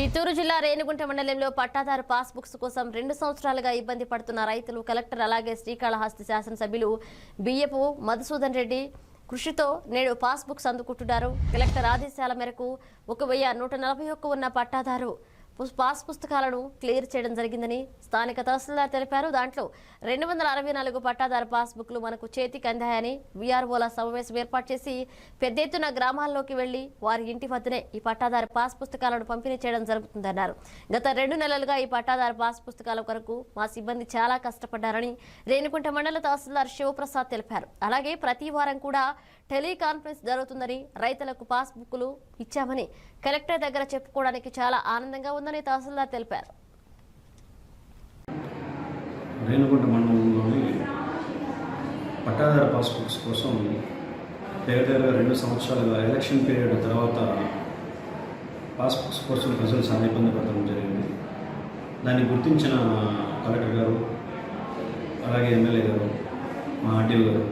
చిత్తూరు జిల్లా రేణిగుంట మండలంలో పట్టాదారు పాస్ బుక్స్ కోసం రెండు సంవత్సరాలుగా ఇబ్బంది పడుతున్న రైతులు కలెక్టర్ అలాగే శ్రీకాళహస్తి శాసనసభ్యులు బియ్యపు మధుసూదన్ రెడ్డి కృషితో నేడు పాస్ బుక్స్ అందుకుంటున్నారు. కలెక్టర్ ఆదేశాల మేరకు ఒక వెయ్యి నూట నలభై ఒక్క ఉన్న పట్టాదారు పుస్- పాస్ పుస్తకాలను క్లియర్ చేయడం జరిగిందని స్థానిక తహసీల్దార్ తెలిపారు. దాంట్లో రెండు వందల అరవై నాలుగు పట్టాదారు పాస్బుక్లు మనకు చేతికి అందాయని వీఆర్ఓల సమావేశం ఏర్పాటు చేసి పెద్ద ఎత్తున గ్రామాల్లోకి వెళ్ళి వారి ఇంటి వద్దనే ఈ పట్టాదారు పాస్ పుస్తకాలను పంపిణీ చేయడం జరుగుతుందన్నారు. గత రెండు నెలలుగా ఈ పట్టాదారు పాస్ పుస్తకాల కొరకు మా సిబ్బంది చాలా కష్టపడ్డారని రేణుకుంట మండల తహసీల్దార్ శివప్రసాద్ తెలిపారు. అలాగే ప్రతి వారం కూడా టెలికాన్ఫరెన్స్ జరుగుతుందని రైతులకు పాస్ బుక్లు ఇచ్చామని కలెక్టర్ దగ్గర చెప్పుకోవడానికి చాలా ఆనందంగా ఉందని తహసీల్దార్ తెలిపారు. రేణుగుంట మండలంలోని పట్టాదారు పాస్బుక్స్ కోసం దగ్గర రెండు సంవత్సరాలుగా ఎలక్షన్ పీరియడ్ తర్వాత పాస్పోర్ట్స్ కోసం ప్రజలు చాలా ఇబ్బంది పడడం జరిగింది. దాన్ని గుర్తించిన కలెక్టర్ గారు అలాగే ఎమ్మెల్యే గారు మా ఆర్టీఓ గారు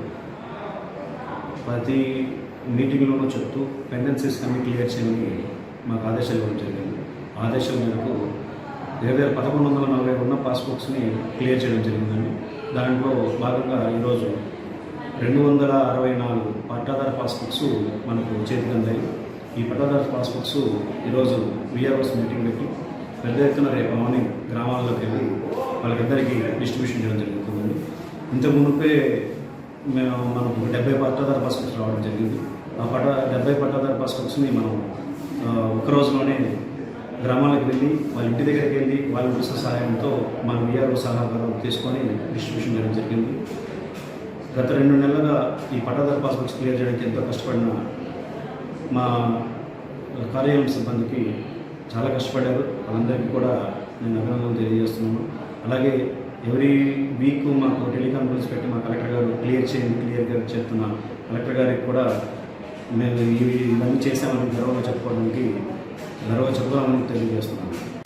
ప్రతి మీటింగ్లోనూ చెప్తూ పెండెన్సీస్ అన్ని క్లియర్ చేయమని మాకు ఆదేశాలు ఇవ్వడం జరిగింది. ఆదేశం మేరకు దగ్గర పదకొండు వందల నలభై ఉన్న పాస్బుక్స్ని క్లియర్ చేయడం జరిగిందండి. దాంట్లో భాగంగా ఈరోజు రెండు వందల అరవై నాలుగు పట్టాదార పాస్బుక్స్ మనకు చేతికి అందాయి. ఈ పట్టాదార పాస్బుక్స్ ఈరోజు విఆర్ఓస్ మీటింగ్లకి పెద్ద ఎత్తున రేపు మార్నింగ్ గ్రామాల్లోకి వెళ్ళి వాళ్ళకిద్దరికి డిస్ట్రిబ్యూషన్ చేయడం జరుగుతుందండి. ఇంతకు మునిపే మేము మనకు డెబ్బై పట్టాదార పాస్బుక్స్ రావడం జరిగింది. ఆ పట్టా డెబ్బై పట్టాదార పాస్బుక్స్ని మనం ఒక ఒక్క రోజులోనే గ్రామాలకు వెళ్ళి వాళ్ళ ఇంటి దగ్గరికి వెళ్ళి వాళ్ళ ఉచిత సహాయంతో మన విఆర్ఓ సలహాగారు తీసుకొని డిస్ట్రిబ్యూషన్ చేయడం జరిగింది. గత రెండు నెలలుగా ఈ పట్టాదారు పాస్బుక్స్ క్లియర్ చేయడానికి ఎంతో కష్టపడిన మా కార్యాలయం సిబ్బందికి చాలా కష్టపడ్డారు. వాళ్ళందరికీ కూడా నేను అభినందనలు తెలియజేస్తున్నాను. అలాగే ఎవ్రీ వీక్ మాకు టెలికాన్ఫరెన్స్ పెట్టి మా కలెక్టర్ గారు క్లియర్ చేయండి క్లియర్గా చెప్తున్న కలెక్టర్ గారికి కూడా మేము ఇవి ఇవన్నీ చేసామని గర్వంగా చెప్పుకోవడానికి గర్వంగా చెప్పుకోవాలని తెలియజేస్తున్నాను.